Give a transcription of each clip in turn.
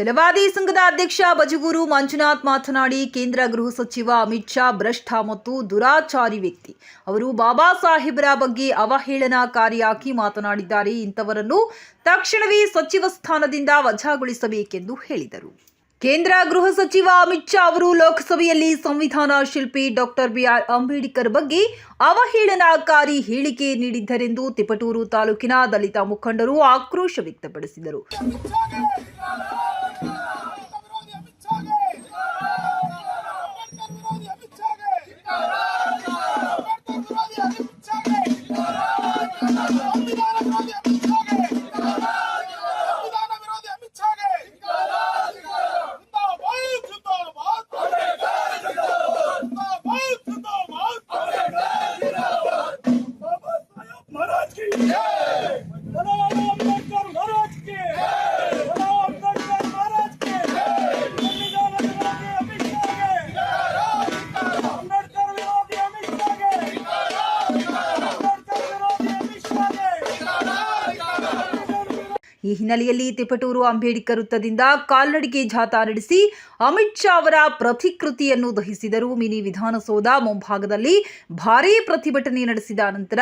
ಛಲವಾದಿ ಸಂಘದ ಅಧ್ಯಕ್ಷ ಬಜಗೂರು ಮಂಜುನಾಥ್ ಮಾತನಾಡಿ, ಕೇಂದ್ರ ಗೃಹ ಸಚಿವ ಅಮಿತ್ ಶಾ ಭ್ರಷ್ಟ ಮತ್ತು ದುರಾಚಾರಿ ವ್ಯಕ್ತಿ. ಅವರು ಬಾಬಾ ಸಾಹೇಬರ ಬಗ್ಗೆ ಅವಹೇಳನಕಾರಿಯಾಗಿ ಮಾತನಾಡಿದ್ದಾರೆ. ಇಂಥವರನ್ನು ತಕ್ಷಣವೇ ಸಚಿವ ಸ್ಥಾನದಿಂದ ವಜಾಗೊಳಿಸಬೇಕೆಂದು ಹೇಳಿದರು. ಕೇಂದ್ರ ಗೃಹ ಸಚಿವ ಅಮಿತ್ ಶಾ ಅವರು ಲೋಕಸಭೆಯಲ್ಲಿ ಸಂವಿಧಾನ ಶಿಲ್ಪಿ ಡಾಕ್ಟರ್ ಬಿಆರ್ ಅಂಬೇಡ್ಕರ್ ಬಗ್ಗೆ ಅವಹೇಳನಕಾರಿ ಹೇಳಿಕೆ ನೀಡಿದ್ದರೆಂದು ತಿಪಟೂರು ತಾಲೂಕಿನ ದಲಿತ ಮುಖಂಡರು ಆಕ್ರೋಶ ವ್ಯಕ್ತಪಡಿಸಿದರು. ಈ ಹಿನ್ನೆಲೆಯಲ್ಲಿ ತಿಪಟೂರು ಅಂಬೇಡ್ಕರ್ ವೃತ್ತದಿಂದ ಕಾಲ್ನಡಿಗೆ ಜಾಥಾ ನಡೆಸಿ ಅಮಿತ್ ಶಾ ಅವರ ಪ್ರತಿಕೃತಿಯನ್ನು ದಹಿಸಿದರು. ಮಿನಿ ವಿಧಾನಸೌಧ ಮುಂಭಾಗದಲ್ಲಿ ಭಾರೀ ಪ್ರತಿಭಟನೆ ನಡೆಸಿದ ನಂತರ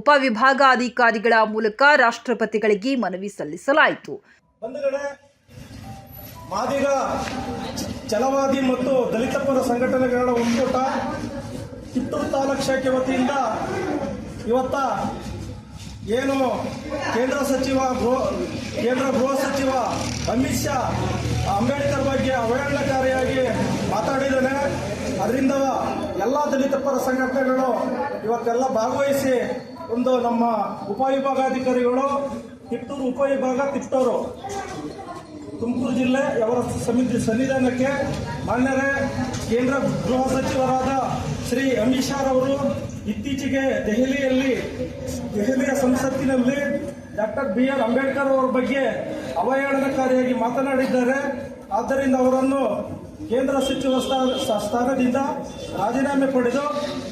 ಉಪವಿಭಾಗಾಧಿಕಾರಿಗಳ ಮೂಲಕ ರಾಷ್ಟ್ರಪತಿಗಳಿಗೆ ಮನವಿ ಸಲ್ಲಿಸಲಾಯಿತು. ಮಾದಿಗ ಚಲವಾದಿ ಮತ್ತು ದಲಿತ ಸಂಘಟನೆಗಳ ಒಕ್ಕೂಟ ಕಿತ್ತೂರು ವತಿಯಿಂದ ಇವತ್ತ ಏನು ಕೇಂದ್ರ ಸಚಿವ, ಗೃಹ, ಕೇಂದ್ರ ಗೃಹ ಸಚಿವ ಅಮಿತ್ ಶಾ ಅಂಬೇಡ್ಕರ್ ಬಗ್ಗೆ ಅವಹೇಳನಕಾರಿಯಾಗಿ ಮಾತಾಡಿದ್ದಾನೆ. ಅದರಿಂದ ಎಲ್ಲ ದಲಿತ ಪರ ಸಂಘಟನೆಗಳು ಇವತ್ತೆಲ್ಲ ಭಾಗವಹಿಸಿ ಒಂದು ನಮ್ಮ ಉಪವಿಭಾಗಾಧಿಕಾರಿಗಳು, ಕಿತ್ತೂರು ಉಪವಿಭಾಗ ಕಿತ್ತೂರು ತುಮಕೂರು ಜಿಲ್ಲೆ ಅವರ ಸಮಿತಿ ಸನ್ನಿಧಾನಕ್ಕೆ ಮಾನ್ಯರೇ, ಕೇಂದ್ರ ಗೃಹ ಸಚಿವರಾದ ಶ್ರೀ ಅಮಿತ್ ಶಾ ಅವರು ಇತ್ತೀಚೆಗೆ ದೆಹಲಿಯಲ್ಲಿ ದೆಹಲಿಯ ಸಂಸತ್ತಿನಲ್ಲಿ ಡಾಕ್ಟರ್ ಬಿ ಆರ್ ಅಂಬೇಡ್ಕರ್ ಅವರ ಬಗ್ಗೆ ಅವಹೇಳನಕಾರಿಯಾಗಿ ಮಾತನಾಡಿದ್ದಾರೆ. ಆದ್ದರಿಂದ ಅವರನ್ನು ಕೇಂದ್ರ ಸಚಿವ ಸ್ಥಾ- ಸ್ಥಾನದಿಂದ ರಾಜೀನಾಮೆ ಪಡೆದು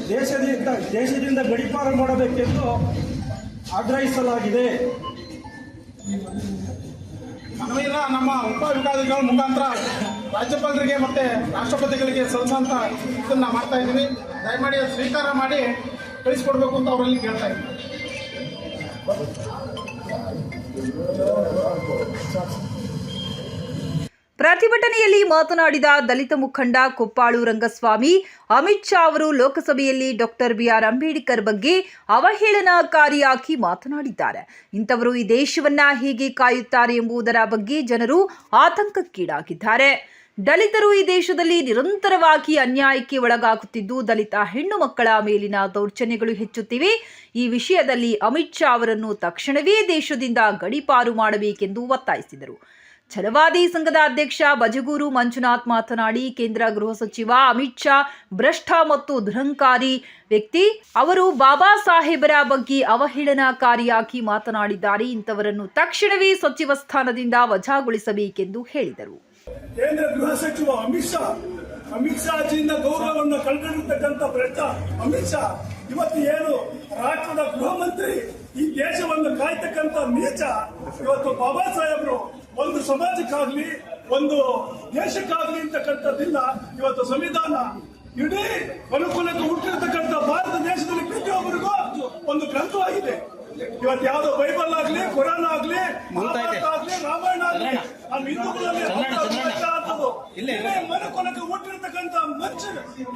ದೇಶದಿಂದ ದೇಶದಿಂದ ಗಡಿಪಾರು ಮಾಡಬೇಕೆಂದು ಆಗ್ರಹಿಸಲಾಗಿದೆ. ಮನವಿನ ನಮ್ಮ ಉಪವಿಭಾಗಗಳ ಮುಖಾಂತರ ರಾಜ್ಯಪಾಲರಿಗೆ ಮತ್ತೆ ರಾಷ್ಟ್ರಪತಿಗಳಿಗೆ ಸಲ್ಲಿಸಂತ ಇದನ್ನು ಮಾಡ್ತಾ ಇದ್ದೀನಿ. ದಯಮಾಡಿ ಸ್ವೀಕಾರ ಮಾಡಿ ಕಳಿಸ್ಕೊಡ್ಬೇಕು ಅಂತ ಅವರಲ್ಲಿ ಕೇಳ್ತಾ ಇದ್ದೀವಿ ಪ್ರತಿಭಟನೆಯಲ್ಲಿ ಮಾತನಾಡಿದ ದಲಿತ ಮುಖಂಡ ಕೊಪ್ಪಾಳು ರಂಗಸ್ವಾಮಿ, ಅಮಿತ್ ಶಾ ಅವರು ಲೋಕಸಭೆಯಲ್ಲಿ ಡಾಕ್ಟರ್ ಬಿಆರ್ ಅಂಬೇಡ್ಕರ್ ಬಗ್ಗೆ ಅವಹೇಳನಕಾರಿಯಾಗಿ ಮಾತನಾಡಿದ್ದಾರೆ. ಇಂಥವರು ಈ ದೇಶವನ್ನ ಹೇಗೆ ಕಾಯುತ್ತಾರೆ ಎಂಬುದರ ಬಗ್ಗೆ ಜನರು ಆತಂಕಕ್ಕೀಡಾಗಿದ್ದಾರೆ. ದಲಿತರು ಈ ದೇಶದಲ್ಲಿ ನಿರಂತರವಾಗಿ ಅನ್ಯಾಯಕ್ಕೆ ಒಳಗಾಗುತ್ತಿದ್ದು, ದಲಿತ ಹೆಣ್ಣು ಮಕ್ಕಳ ಮೇಲಿನ ದೌರ್ಜನ್ಯಗಳು ಹೆಚ್ಚುತ್ತಿವೆ. ಈ ವಿಷಯದಲ್ಲಿ ಅಮಿತ್ ಶಾ ಅವರನ್ನು ತಕ್ಷಣವೇ ದೇಶದಿಂದ ಗಡಿಪಾರು ಮಾಡಬೇಕೆಂದು ಒತ್ತಾಯಿಸಿದರು. ಛಲವಾದಿ ಸಂಘದ ಅಧ್ಯಕ್ಷ ಬಜಗೂರು ಮಂಜುನಾಥ್ ಮಾತನಾಡಿ, ಕೇಂದ್ರ ಗೃಹ ಸಚಿವ ಅಮಿತ್ ಶಾ ಭ್ರಷ್ಟ ಮತ್ತು ದುರಂಕಾರಿ ವ್ಯಕ್ತಿ. ಅವರು ಬಾಬಾ ಸಾಹೇಬರ ಬಗ್ಗೆ ಅವಹೇಳನಕಾರಿಯಾಗಿ ಮಾತನಾಡಿದ್ದಾರೆ. ಇಂಥವರನ್ನು ತಕ್ಷಣವೇ ಸಚಿವ ಸ್ಥಾನದಿಂದ ವಜಾಗೊಳಿಸಬೇಕೆಂದು ಹೇಳಿದರು. ಕೇಂದ್ರ ಗೃಹ ಸಚಿವ ಅಮಿತ್ ಶಾ ಅಮಿತ್ ಶಾ ಜಿಯಿಂದ ಗೌರವವನ್ನು ಕಳ್ಕೊಂಡಿರ್ತಕ್ಕಂಥ ಭ್ರಷ್ಟ ಅಮಿತ್ ಶಾ. ಇವತ್ತು ಏನು ರಾಷ್ಟ್ರದ ಗೃಹ ಮಂತ್ರಿ ಈ ದೇಶವನ್ನು ಕಾಯ್ತಕ್ಕಂಥ ನೀಚ? ಇವತ್ತು ಬಾಬಾ ಸಾಹೇಬರು ಒಂದು ಸಮಾಜಕ್ಕಾಗ್ಲಿ ಒಂದು ದೇಶಕ್ಕಾಗ್ಲಿ ಅಂತಕ್ಕಂಥದ್ದಿಲ್ಲ. ಇವತ್ತು ಸಂವಿಧಾನ ಇಡೀ ಅನುಕೂಲಕ್ಕೆ ಹುಟ್ಟಿರ್ತಕ್ಕಂಥ ಭಾರತ ದೇಶದಲ್ಲಿ ಪ್ರತಿಯೊಬ್ಬರಿಗೂ ಒಂದು ಗ್ರಂಥವಾಗಿದೆ. ಇವತ್ತು ಯಾವುದೋ ಬೈಬಲ್ ಆಗ್ಲಿ ಕುರಾನ್ ಆಗ್ಲಿ ಮಹಾಭಾರತ ಆಗ್ಲಿ ರಾಮಾಯಣ ಆಗ್ಲಿ ನಮ್ಮ ಹಿಂದೂಗಳಲ್ಲಿ. ಇಲ್ಲೇ ಮನುಕುಲಕ್ಕೆ ಹುಟ್ಟಿರ್ತಕ್ಕಂಥ ಮನುಷ್ಯ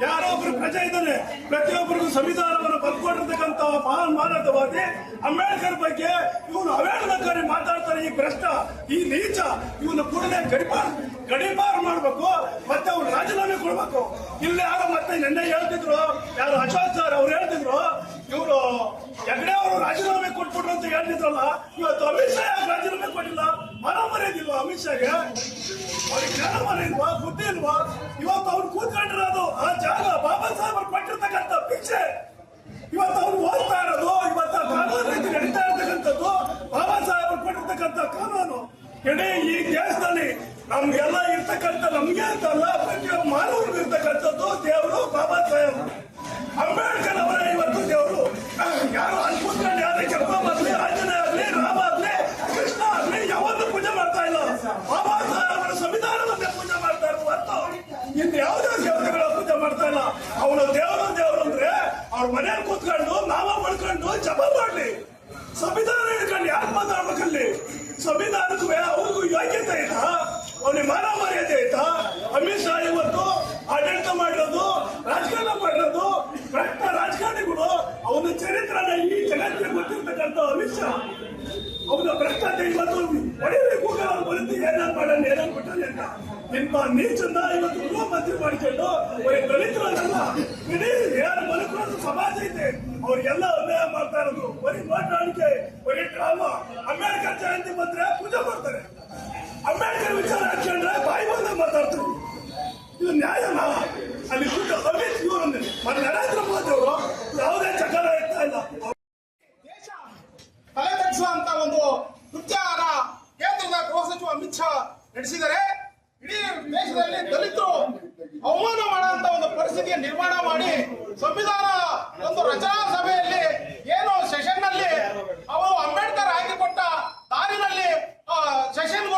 ಯಾರೋ ಒಬ್ರು ಪ್ರಜೆ ಇದ್ದಾನೆ ಪ್ರತಿಯೊಬ್ಬರಿಗೂ ಸಂವಿಧಾನವನ್ನು ಬರ್ಕೊಂಡಿರ್ತಕ್ಕಂಥ ಮಹಾನ್ ಮಾನವವಾದಿ ಅಂಬೇಡ್ಕರ್ ಬಗ್ಗೆ ಇವನು ಅವೇಳನಕಾರಿ ಮಾತಾಡ್ತಾರೆ. ಈ ಭ್ರಷ್ಟ, ಈ ನೀಚ, ಇವನು ಕೂಡಲೇ ಗಡಿಪಾರ್ ಗಡಿಬಾರ್ ಮಾಡಬೇಕು. ಮತ್ತೆ ಅವ್ರು ರಾಜೀನಾಮೆ ಕೊಡ್ಬೇಕು. ಇಲ್ಲಿ ಯಾರು ಮತ್ತೆ ನಿನ್ನೆ ಹೇಳ್ತಿದ್ರು, ಯಾರು ಅಶೋಕ್ ಸರ್ ಅವ್ರು ಹೇಳ್ತಿದ್ರು, ಇವರು ಹೆಗಡೆ ಅವರು ರಾಜೀನಾಮೆ ಕೊಟ್ಬಿಟ್ರು ಅಂತ ಹೇಳ್ತಿದ್ರಲ್ಲ, ಇವತ್ತು ಅಮಿತ್ ಶಾ ರಾಜೀನಾಮೆ ಕೊಟ್ಟಿಲ್ಲ? ಮನ ಮರೆಯದಿಲ್ವಾ ಅಮಿತ್ ಶಾಗೆ? ಅವ್ರಿಗೆ ಜ್ಞಾನ ಮರ ಇಲ್ವಾ? ಬುದ್ಧಿ ಇಲ್ವಾ? ಇವತ್ತು ಅವ್ರು ಕೂತ್ಕೊಂಡಿರೋದು ಆ ಜಾಗ ಬಾಬಾ ಸಾಹೇಬ್ ಕೊಟ್ಟಿರ್ತಕ್ಕಂಥ ಭಿಕ್ಷೆ. ಇವತ್ತು ಅವ್ರು ಓದ್ತಾ ಇರೋದು, ಇವತ್ತು ಕಾನೂನು ರೀತಿ ನಡೀತಾ ಇರ್ತಕ್ಕಂಥದ್ದು ಬಾಬಾ ಸಾಹೇಬ್ ಕೊಟ್ಟಿರ್ತಕ್ಕಂಥ ಕಾನೂನು. ಇಡೀ ಈ ದೇಶದಲ್ಲಿ ನಮ್ಗೆಲ್ಲ ಇರ್ತಕ್ಕಂಥ ನಮ್ಗೆ ಅಂತಲ್ಲ, ಪ್ರತಿಯೊಬ್ಬ ಮಾನವರಿಗೂ ಮಾಡ್ಕೊಂಡು ಜಪ ಮಾಡ್ಲಿ. ಸಂವಿಧಾನ ಹಿಡ್ಕೊಂಡು ಯಾಕೆ ಮಾತಾಡ್ಬೇಕಲ್ಲಿ? ಸಂವಿಧಾನಕ್ಕೂ ಅವ್ರಿಗೂ ಯೋಗ್ಯತೆ ಐತಾ ಅವನಿಗೆ ಮಾನ ಮರ್ಯಾದೆ ಐತಾ ಅಮಿತ್ ಶಾ ಇವತ್ತು ಆಡಳಿತ ಮಾಡಿರೋದು, ರಾಜಕಾರಣ ಮಾಡಿರೋದು ಭ್ರಷ್ಟ ರಾಜಕಾರಣಿಗಳು ಅವನ ಚರಿತ್ರನ ಈ ಜಗತ್ತಿಗೆ ಗೊತ್ತಿರ್ತಕ್ಕಂಥ ಅಮಿತ್ ಶಾ. ಅವನ ಭ್ರಷ್ಟಾಚಾರ ಇವತ್ತು ಹೊಡಿಬೇಕು ಬರುತ್ತೆ ಏನಾದ್ರು ಮಾಡೋಣ ಏನಾದ್ರು ಕೊಟ್ಟಾನೆ ಅಂತ. ನಿಮ್ಮ ನೀಚನ್ನ ಇವತ್ತು ಗೃಹ ಮಂತ್ರಿ ಮಾಡಿಕೊಂಡು ಅವ್ರಿಗೆ ದಲಿತರಲ್ಲ ಇಡೀ ಯಾರು ಮನುಕುಲದ ಸಮಾಜ ಐತೆ ಅವ್ರಿಗೆಲ್ಲ ಇರೋದು ಬರೀ ಮಾತಾಡಿಕೆ ಬರೀ ಡ್ರಾಮಾ ಅಂಬೇಡ್ಕರ್ ಜಯಂತಿ ಬಂದ್ರೆ ಪೂಜೆ ಮಾಡ್ತಾರೆ. ಅಂಬೇಡ್ಕರ್ ವಿಚಾರ ಹಾಕೊಂಡ್ರೆ ಬಾಯಿ ಬಂದ ಮಾತಾಡ್ತಾರೆ. ಇದು ನ್ಯಾಯನಾ ಅಲ್ಲಿ. ಸುಟ್ಟು ಅಮಿತ್ ಇವರು ಮತ್ತೆ ನರೇಂದ್ರ ಮೋದಿ ಅವರು ಯಾವುದೇ ಚಕಾರ ಇರ್ತಾ ಇಲ್ಲ. ದೇಶ ತಲೆ ತಗ್ಗಿಸುವಂತ ಒಂದು ಕೃತ್ಯನ ಕೇಂದ್ರದ ಗೃಹ ಸಚಿವ ಅಮಿತ್ ಶಾ ನಡೆಸಿದರೆ ಇಡೀ ದೇಶದಲ್ಲಿ ದಲಿತರು ಅವಮಾನ ಮಾಡುವಂತ ಒಂದು ಪರಿಸ್ಥಿತಿಯ ನಿರ್ಮಾಣ ಮಾಡಿ ಸಂವಿಧಾನ ಒಂದು ರಚನಾ ಸಭೆಯಲ್ಲಿ ಸೆಷನ್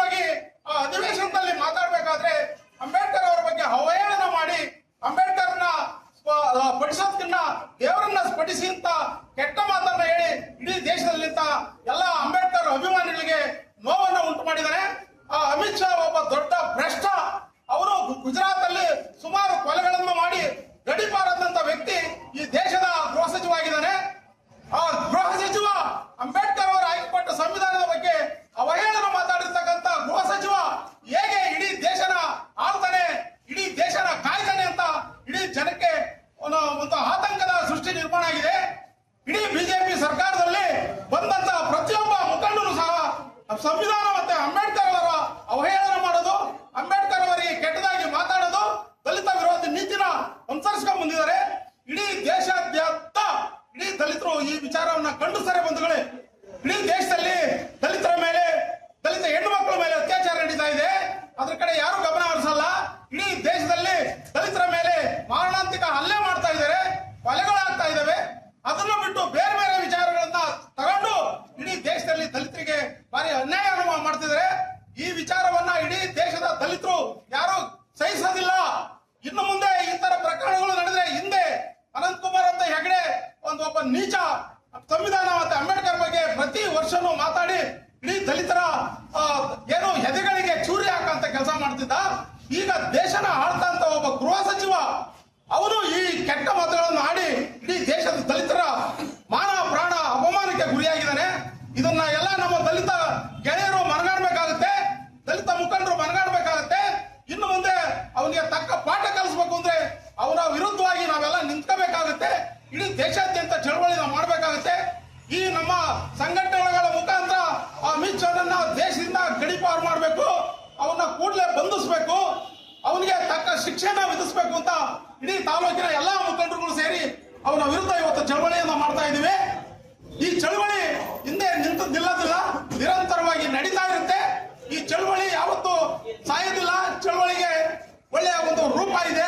ಸಂವಿಧಾನ ಮತ್ತೆ ಅಂಬೇಡ್ಕರ್ ಅವರ ಅವಹೇಳನ ಮಾಡೋದು ಅಂಬೇಡ್ಕರ್ ಅವರಿಗೆ ಕೆಟ್ಟದಾಗಿ ಮಾತಾಡೋದು, ದಲಿತ ವಿರೋಧಿ ನೀತಿನ ಅನುಸರಿಸ್ಕೊಂಡ್ ಬಂದಿದ್ದಾರೆ. ಇಡೀ ದೇಶಾದ್ಯಂತ ಇಡೀ ದಲಿತರು ಈ ವಿಚಾರವನ್ನ ಕಂಡು ಬಂಧುಗಳೇ ಇಡೀ ದೇಶದಲ್ಲಿ ದಲಿತರ ಮೇಲೆ ದಲಿತ ಹೆಣ್ಣು ಮಕ್ಕಳ ಮೇಲೆ ಅತ್ಯಾಚಾರ ನಡೀತಾ ಇದೆ ಅದ್ರ ಕಡೆ ಯಾರು ಗಮನ ಹರಿಸಲ್ಲ ಇಡೀ ದೇಶದಲ್ಲಿ ದಲಿತರ ಮೇಲೆ ಮಾರಣಾಂತಿಕ ಹಲ್ಲೆ ಮಾಡ್ತಾ ಇದ್ದಾರೆ ಕೊಲೆಗಳಾಗ್ತಾ ಇದ್ದಾವೆ ಅದನ್ನು ಬಿಟ್ಟು ಬೇರೆ ಬೇರೆ ವಿಚಾರಗಳನ್ನ ತಗೊಂಡು ಇಡೀ ದೇಶದಲ್ಲಿ ದಲಿತರಿಗೆ ಭಾರಿ ಅನ್ಯಾಯವನ್ನು ಮಾಡ್ತಿದ್ದಾರೆ ಈ ವಿಚಾರವನ್ನ ಇಡೀ ದೇಶದ ದಲಿತರು ಯಾರು ಸಹಿಸೋದಿಲ್ಲ ಇನ್ನು ಮುಂದೆ ಈ ತರ ಪ್ರಕರಣಗಳು ನಡೆದ್ರೆ ಹಿಂದೆ ಅನಂತಕುಮಾರ್ ಅಂತ ಹೆಗಡೆ ಒಂದು ಒಬ್ಬ ನೀಚ ಸಂವಿಧಾನ ಮತ್ತೆ ಅಂಬೇಡ್ಕರ್ ಬಗ್ಗೆ ಪ್ರತಿ ವರ್ಷನೂ ಮಾತಾಡಿ ಇಡೀ ದಲಿತರ ಆ, ಏನು ಎದೆಗಳಿಗೆ ಚೂರಿ ಹಾಕಂತ ಕೆಲಸ ಮಾಡ್ತಿದ್ದ ಈಗ ದೇಶನ ಆಳ್ತಾ ಅಂತ ಒಬ್ಬ ಗೃಹ ಸಚಿವ ಅವನು ಈ ಕೆಟ್ಟ ಮಾತುಗಳನ್ನು ಆಡಿ ಇಡೀ ದೇಶದ ದಲಿತರ ಮಾನ ಪ್ರಾಣ ಅಪಮಾನಕ್ಕೆ ಗುರಿಯಾಗಿದ್ದಾನೆ ಇದನ್ನ ಎಲ್ಲ ನಮ್ಮ ದಲಿತ ಗೆಳೆಯರು ಮನಗಾಡ್ಬೇಕಾಗುತ್ತೆ ದಲಿತ ಮುಖಂಡರು ಮನಗಾಡ್ಬೇಕಾಗುತ್ತೆ ಇನ್ನು ಮುಂದೆ ಅವನಿಗೆ ತಕ್ಕ ಪಾಠ ಕಲಿಸ್ಬೇಕು ಅಂದ್ರೆ ಅವನ ವಿರುದ್ಧವಾಗಿ ನಾವೆಲ್ಲ ನಿಂತ್ಕೋಬೇಕಾಗುತ್ತೆ ಇಡೀ ದೇಶಾದ್ಯಂತ ಚಳವಳಿ ನಾವು ಮಾಡಬೇಕಾಗುತ್ತೆ ಈ ನಮ್ಮ ಸಂಘಟನೆಗಳ ಮುಖಾಂತರ ಆ ಅಮಿತ್ ಶಾನನ್ನ ದೇಶದಿಂದ ಗಡಿಪಾರು ಮಾಡಬೇಕು ಅವನ್ನ ಕೂಡಲೇ ಬಂಧಿಸಬೇಕು ಶಿಕ್ಷೆನ ವಿಧಿಸಬೇಕು ಅಂತ ಇಡೀ ತಾಲೂಕಿನ ಎಲ್ಲಾ ಮುಖಂಡರುಗಳು ಸೇರಿ ಅವನ ವಿರುದ್ಧ ಇವತ್ತು ಚಳವಳಿಯನ್ನ ಮಾಡ್ತಾ ಇದ್ದೀವಿ. ಈ ಚಳವಳಿ ಹಿಂದೆ ನಿಂತು ನಿಲ್ಲದಿಲ್ಲ, ನಿರಂತರವಾಗಿ ನಡೀತಾ ಇರುತ್ತೆ. ಈ ಚಳವಳಿ ಯಾವತ್ತು ಸಾಯೋದಿಲ್ಲ ಚಳವಳಿಗೆ ಒಳ್ಳೆಯ ಒಂದು ರೂಪ ಇದೆ.